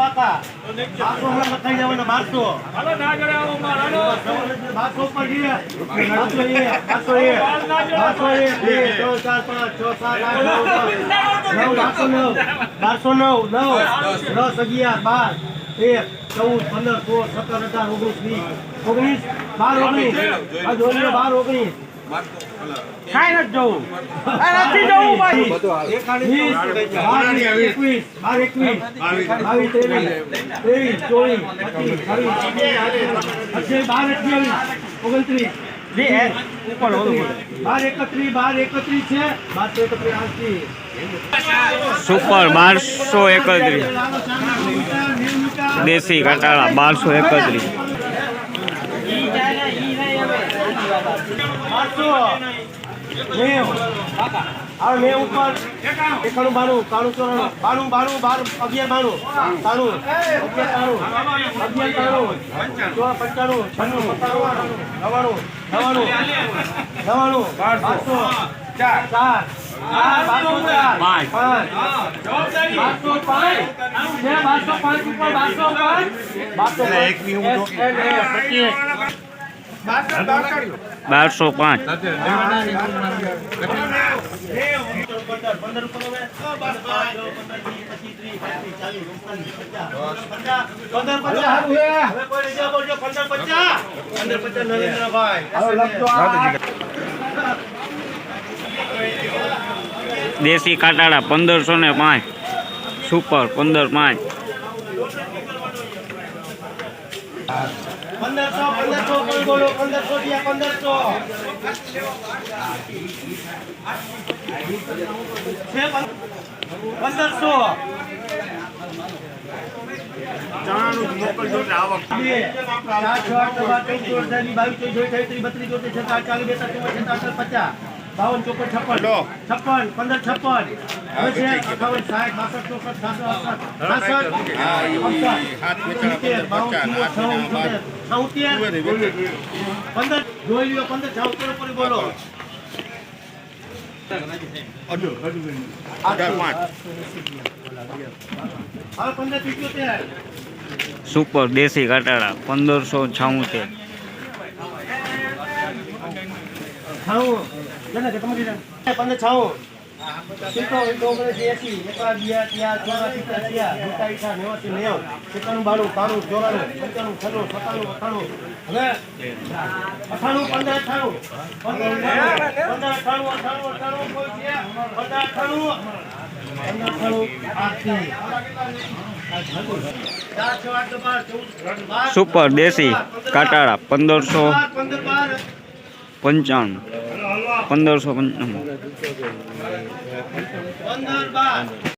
પાકા. બારસો હમણાં લખાઈ જવાના બારસો બારસો ઉપર જઈએ. બારસો એ બારસો એ બારસો એ બે ત્રણ ચાર પાંચ છ સાત આઠ નવ. નવ બારસો નવ. બારસો નવ નવ. દસ અગિયાર બાર. એક ચૌદ પંદર સોળ સત્તર અઢાર ઓગણીસ વીસ ઓગણીસ બાર ઓગણીસ. બાર ઓગણીસ. કાંઈ નથી જવું. કાંઈ નથી જવું ભાઈ. વીસ, એકવીસ, બાર એકવીસ, બાવીસ, ત્રેવીસ, ત્રેવીસ, ચોવીસ, પચીસ, બાર અઠ્યાવીસ, ઓગણત્રીસ. સુપર બારસો એકત્રીસ. દેશી કટાળા બારસો એકત્રીસ. બારસો, નેવ, હવે નેવ ઉપર. એકાણું બાણું કાણું ચોરાણું. બાણું બાણું બાર અગિયાર બાણું. તાણું અગિયાર તાણું અગિયાર તાણું ચોરા પંચાણું છન્નું સત્તાણું નવાણું નવાણું નવાણું બારસો ચાર ચાર પાંચ. બારસો પાંચ. બારસો પાંચ ઉપર બારસો પાંચ. બારસો પાંચ પચીસ બારસો પાંચ. દેશી કાટાળા પંદરસો ને પાંચ. સુપર પંદર પાંચ. પંદરસો પંદરસો કોઈ બોલો પંદરસો દિયા પંદરસો. પંદરસો. ચાર, છ, આઠ, બાવીસ, ચોવીસ, ચોવીસ, ત્રીસ, બત્રીસ, ચોત્રીસ, છત્રીસ, ચાલીસ, બેતાલીસ, ચુમ્માલીસ, સત્તાવીસ, પચાસ. બાવન ચોપન છપ્પન. છપ્પન પંદર છપ્પન. અઠાવન સાઠ બાસઠ ચોસઠ પંદર જોઈ લ્યો પંદર છાઉતેર ઉપર બોલો. સુપર દેશી ઘટાડા પંદરસો છાઉતેર છાવું જેને કે તમારી. પંદર એકાણું, બાણું, ત્રાણું, ચોરાણું, પંચાણું, છન્નું, સત્તાણું, અઠ્ઠાણું. હવે અઠ્ઠાણું, પંદર, અઠ્ઠાણું. પંદર, અઠ્ઠાણું, કોઈ છે? પંદર, અઠ્ઠાણું. પંદર, અઠ્ઠાણું, આઠથી. સુપર દેશી કાટાળા પંદરસો. પંચાણું પંદરસો પંચાણું પંદર બાર